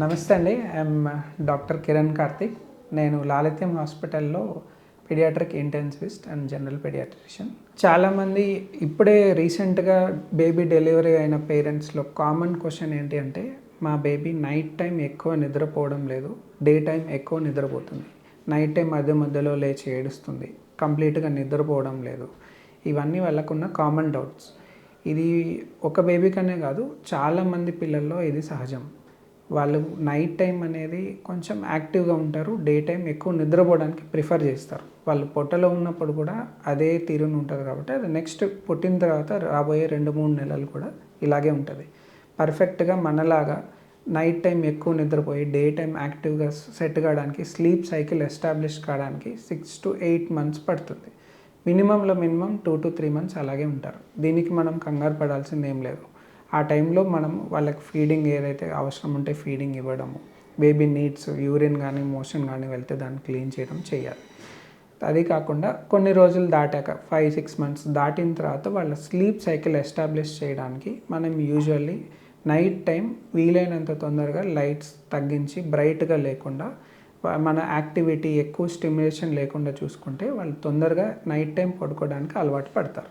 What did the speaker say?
నమస్తే అండి. I'm doctor Kiran Karthik. నేను లాలిత్యం హాస్పిటల్లో paediatric intensivist and general paediatrician. చాలామంది ఇప్పుడే రీసెంట్గా బేబీ డెలివరీ అయిన పేరెంట్స్లో కామన్ క్వశ్చన్ ఏంటి అంటే మా బేబీ నైట్ టైం ఎక్కువ నిద్రపోవడం లేదు డే టైం ఎక్కువ నిద్రపోతుంది. నైట్ టైం మధ్య మధ్యలో లేచి ఏడుస్తుంది కంప్లీట్గా నిద్రపోవడం లేదు. ఇవన్నీ వాళ్ళకున్న కామన్ డౌట్స్. ఇది ఒక బేబీకనే కాదు చాలామంది పిల్లల్లో ఇది సహజం. వాళ్ళు నైట్ టైం అనేది కొంచెం యాక్టివ్గా ఉంటారు డే టైం ఎక్కువ నిద్రపోవడానికి ప్రిఫర్ చేస్తారు. వాళ్ళు పొట్టలో ఉన్నప్పుడు కూడా అదే తీరుని ఉంటుంది కాబట్టి అది నెక్స్ట్ పుట్టిన తర్వాత రాబోయే రెండు మూడు నెలలు కూడా ఇలాగే ఉంటుంది. పర్ఫెక్ట్గా మనలాగా నైట్ టైం ఎక్కువ నిద్రపోయి డే టైం యాక్టివ్గా సెట్ కావడానికి స్లీప్ సైకిల్ ఎస్టాబ్లిష్ కావడానికి సిక్స్ టు ఎయిట్ మంత్స్ పడుతుంది. మినిమంలో minimum two to three months అలాగే ఉంటారు. దీనికి మనం కంగారు పడాల్సింది ఏం లేదు. ఆ టైంలో మనం వాళ్ళకి ఫీడింగ్ ఏదైతే అవసరం ఉంటే ఫీడింగ్ ఇవ్వడము. బేబీ నీడ్స్ యూరిన్ కానీ మోషన్ కానీ వెళ్తే దాన్ని క్లీన్ చేయడం చేయాలి. అది కాకుండా కొన్ని రోజులు దాటాక ఫైవ్ సిక్స్ మంత్స్ దాటిన తర్వాత వాళ్ళ స్లీప్ సైకిల్ ఎస్టాబ్లిష్ చేయడానికి మనం యూజువల్లీ నైట్ టైం వీలైనంత తొందరగా లైట్స్ తగ్గించి బ్రైట్గా లేకుండా మన యాక్టివిటీ ఎక్కువ స్టిమ్యులేషన్ లేకుండా చూసుకుంటే వాళ్ళు తొందరగా నైట్ టైం పడుకోవడానికి అలవాటు పడతారు.